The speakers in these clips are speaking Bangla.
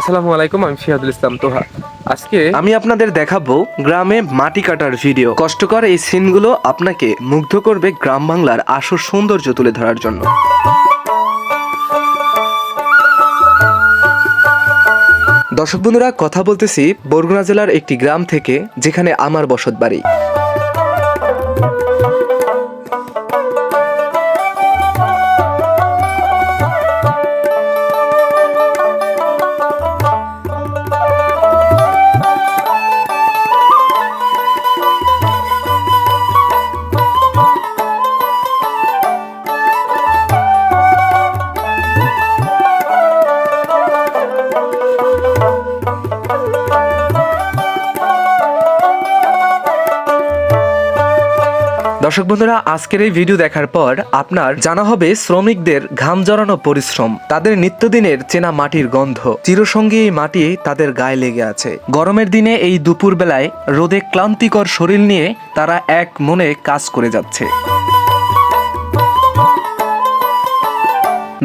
আসসালামু আলাইকুম, আমি শিহাদুল ইসলাম তোহা। আজকে আমি আপনাদের দেখাবো গ্রামে মাটি কাটার ভিডিও কষ্টকর এই সিনগুলো আপনাকে মুগ্ধ করবে গ্রাম বাংলার আসল সৌন্দর্য তুলে ধরার জন্য। দর্শক বন্ধুরা, কথা বলতেছি বরগুনা জেলার একটি গ্রাম থেকে, যেখানে আমার বসত বাড়ি। দর্শক বন্ধুরা, আজকের এই ভিডিও দেখার পর আপনার জানা হবে শ্রমিকদের ঘাম জড়ানো পরিশ্রম, তাদের নিত্যদিনের চেনা মাটির গন্ধ। চিরসঙ্গী এই মাটি তাদের গায়ে লেগে আছে। গরমের দিনে এই দুপুর বেলায় রোদে ক্লান্তিকর শরীর নিয়ে তারা এক মনে কাজ করে যাচ্ছে।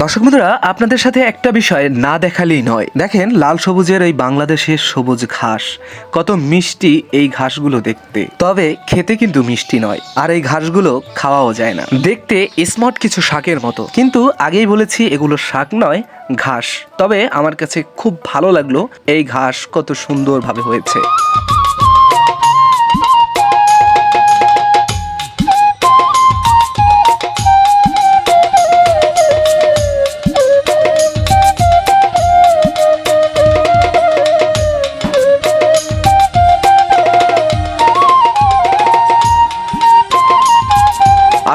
দর্শক বন্ধুরা, আপনাদের সাথে একটা বিষয় না দেখালেই নয়। দেখেন, লাল সবুজের এই বাংলাদেশের সবুজ ঘাস, কত মিষ্টি এই ঘাসগুলো দেখতে। তবে খেতে কিন্তু মিষ্টি নয়, আর এই ঘাসগুলো খাওয়াও যায় না। দেখতে স্মার্ট কিছু শাকের মতো, কিন্তু আগেই বলেছি এগুলো শাক নয়, ঘাস। তবে আমার কাছে খুব ভালো লাগল এই ঘাস কত সুন্দরভাবে হয়েছে।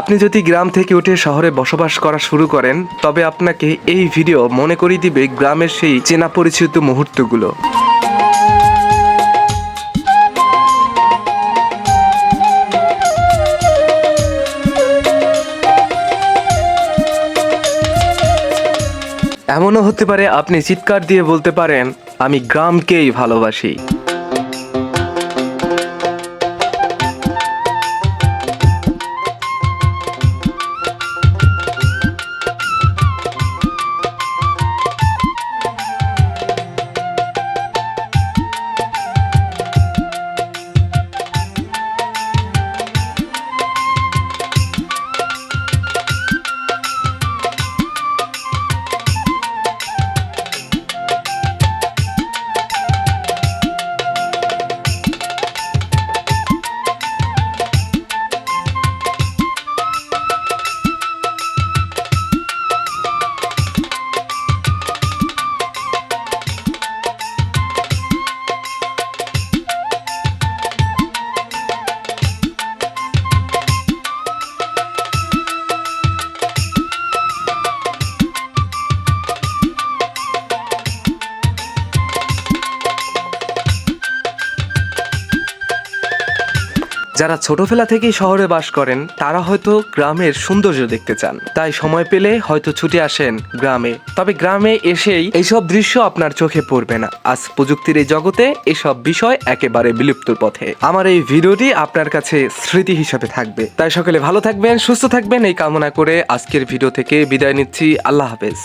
আপনি যদি গ্রাম থেকে উঠে শহরে বসবাস করা শুরু করেন, তবে আপনাকে এই ভিডিও মনে করিয়ে দিবে গ্রামের সেই চেনা পরিচিত মুহূর্তগুলো। এমনও হতে পারে আপনি চিৎকার দিয়ে বলতে পারেন, আমি গ্রামকেই ভালোবাসি। যারা ছোটবেলা থেকেই শহরে বাস করেন, তারা হয়তো গ্রামের সৌন্দর্য দেখতে চান। তাই সময় পেলে হয়তো ছুটে আসেন গ্রামে। তবে গ্রামে এসেই এইসব দৃশ্য আপনার চোখে পড়বে না। আজ প্রযুক্তির এই জগতে এসব বিষয় একেবারে বিলুপ্তর পথে। আমার এই ভিডিওটি আপনার কাছে স্মৃতি হিসাবে থাকবে। তাই সকলে ভালো থাকবেন, সুস্থ থাকবেন, এই কামনা করে আজকের ভিডিও থেকে বিদায় নিচ্ছি। আল্লাহ হাফেজ।